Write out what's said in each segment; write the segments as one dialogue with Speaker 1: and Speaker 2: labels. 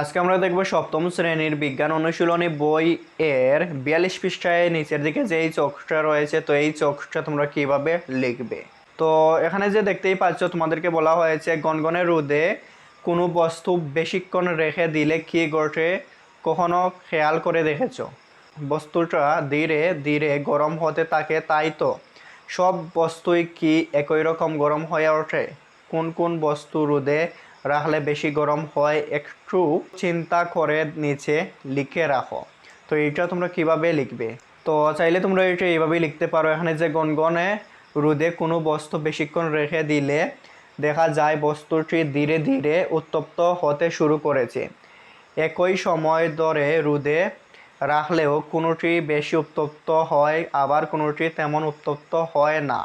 Speaker 1: আজকে আমরা দেখব সপ্তম শ্রেণির বিজ্ঞান অনুশীলনী বই এর বিয়াল্লিশ পৃষ্ঠায় নিচের দিকে যে এই চোখটা রয়েছে, তো এই চোখটা তোমরা কীভাবে লিখবে? তো এখানে যে দেখতেই পাচ্ছ, তোমাদেরকে বলা হয়েছে গনগনে রোদে কোনো বস্তু বেশিক্ষণ রেখে দিলে কি ঘটে? কখনো খেয়াল করে দেখেছ? বস্তুটা ধীরে ধীরে গরম হতে থাকে, তাই তো? সব বস্তুই কি একই রকম গরম হয়ে ওঠে? কোন কোন বস্তু রোদে রাখলে বেশি গরম হয়, একটু চিন্তা করে নিচে লিখে রাখো। তো এইটা তোমরা কীভাবে লিখবে? তো চাইলে তোমরা এটা এইভাবেই লিখতে পারো। এখানে যে গনগনে রোদে কোনো বস্তু বেশিক্ষণ রেখে দিলে দেখা যায় বস্তুটি ধীরে ধীরে উত্তপ্ত হতে শুরু করেছে। একই সময় ধরে রোদে রাখলেও কোনোটি বেশি উত্তপ্ত হয়, আবার কোনোটি তেমন উত্তপ্ত হয় না।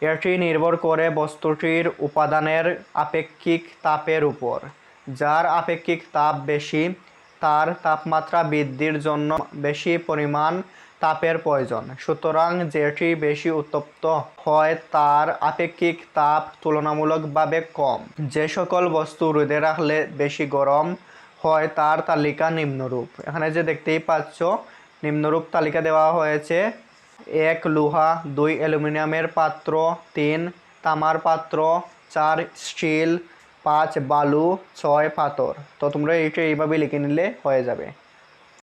Speaker 1: এটি নির্ভর করে বস্তুটির উপাদানের আপেক্ষিক তাপের উপর। যার আপেক্ষিক তাপ বেশি, তার তাপমাত্রা বৃদ্ধির জন্য বেশি পরিমাণ তাপের প্রয়োজন। সুতরাং যেটি বেশি উত্তপ্ত হয়, তার আপেক্ষিক তাপ তুলনামূলকভাবে কম। যে সকল বস্তু রোদে রাখলে বেশি গরম হয়, তার তালিকা নিম্নরূপ। এখানে যে দেখতেই পাচ্ছ, নিম্নরূপ তালিকা দেওয়া হয়েছে এক লোহা, দুই অ্যালুমিনিয়ামের পাত্র, তিন তামার পাত্র, চার স্টিল, পাঁচ বালু, ছয় পাথর। তো তোমরা এইটা এইভাবে লিখে নিলে হয়ে যাবে।